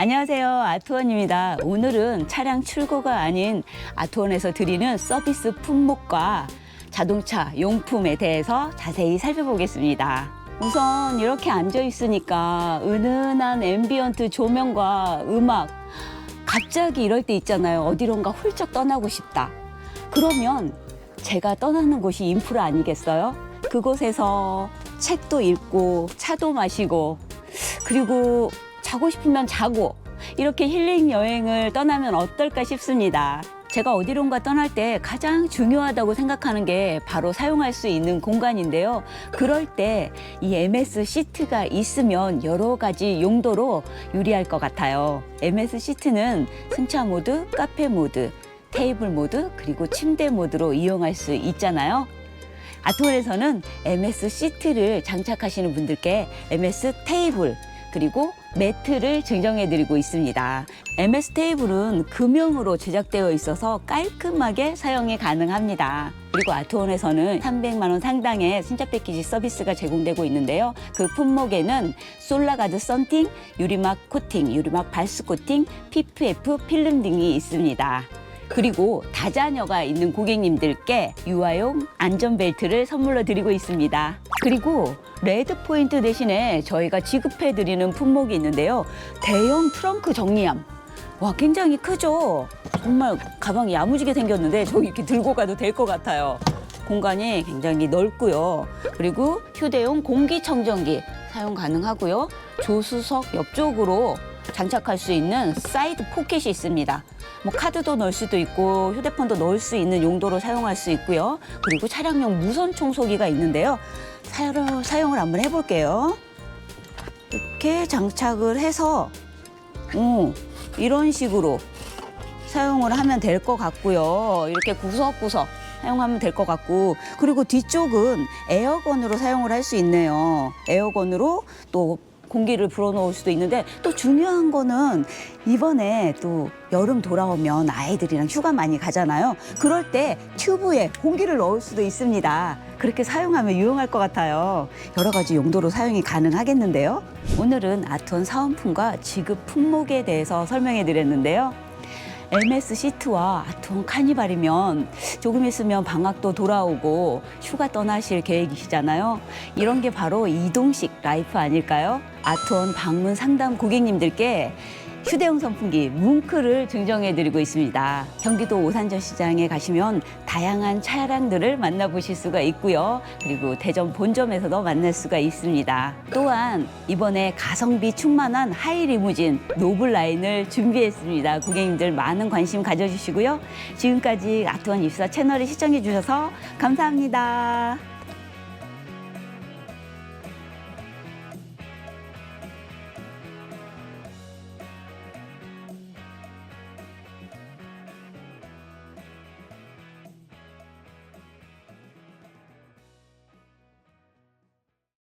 안녕하세요. 아트원입니다. 오늘은 차량 출고가 아닌 아트원에서 드리는 서비스 품목과 자동차 용품에 대해서 자세히 살펴보겠습니다. 우선 이렇게 앉아 있으니까 은은한 앰비언트 조명과 음악 갑자기 이럴 때 있잖아요. 어디론가 훌쩍 떠나고 싶다. 그러면 제가 떠나는 곳이 인프라 아니겠어요? 그곳에서 책도 읽고 차도 마시고 그리고 자고 싶으면 자고 이렇게 힐링 여행을 떠나면 어떨까 싶습니다. 제가 어디론가 떠날 때 가장 중요하다고 생각하는 게 바로 사용할 수 있는 공간인데요. 그럴 때 이 MS 시트가 있으면 여러 가지 용도로 유리할 것 같아요. MS 시트는 승차 모드, 카페 모드, 테이블 모드, 그리고 침대 모드로 이용할 수 있잖아요. 아트홀에서는 MS 시트를 장착하시는 분들께 MS 테이블 그리고 매트를 증정해 드리고 있습니다. MS 테이블은 금형으로 제작되어 있어서 깔끔하게 사용이 가능합니다. 그리고 아트원에서는 300만 원 상당의 신차 패키지 서비스가 제공되고 있는데요. 그 품목에는 솔라가드 썬팅, 유리막 코팅, 유리막 발수 코팅, PPF 필름 등이 있습니다. 그리고 다자녀가 있는 고객님들께 유아용 안전벨트를 선물로 드리고 있습니다. 그리고 레드 포인트 대신에 저희가 지급해 드리는 품목이 있는데요. 대형 트렁크 정리함. 와, 굉장히 크죠? 정말 가방이 야무지게 생겼는데 저 이렇게 들고 가도 될 것 같아요. 공간이 굉장히 넓고요. 그리고 휴대용 공기청정기 사용 가능하고요. 조수석 옆쪽으로 장착할 수 있는 사이드 포켓이 있습니다. 뭐 카드도 넣을 수도 있고 휴대폰도 넣을 수 있는 용도로 사용할 수 있고요. 그리고 차량용 무선 청소기가 있는데요. 사용, 사용을 한번 해볼게요. 이렇게 장착을 해서 어, 이런 식으로 사용을 하면 될 것 같고요. 이렇게 구석구석 사용하면 될 것 같고 그리고 뒤쪽은 에어건으로 사용을 할 수 있네요. 에어건으로 또 공기를 불어넣을 수도 있는데 또 중요한 거는 이번에 또 여름 돌아오면 아이들이랑 휴가 많이 가잖아요. 그럴 때 튜브에 공기를 넣을 수도 있습니다. 그렇게 사용하면 유용할 것 같아요. 여러 가지 용도로 사용이 가능하겠는데요. 오늘은 아톤 사은품과 지급 품목에 대해서 설명해 드렸는데요. MS 시트와 아톤 카니발이면 조금 있으면 방학도 돌아오고 휴가 떠나실 계획이시잖아요. 이런 게 바로 이동식 라이프 아닐까요? 아톤 방문 상담 고객님들께 휴대용 선풍기 뭉크를 증정해 드리고 있습니다. 경기도 오산전 시장에 가시면 다양한 차량들을 만나보실 수가 있고요. 그리고 대전 본점에서도 만날 수가 있습니다. 또한 이번에 가성비 충만한 하이 리무진 노블 라인을 준비했습니다. 고객님들 많은 관심 가져주시고요. 지금까지 아트원 입사 채널을 시청해 주셔서 감사합니다.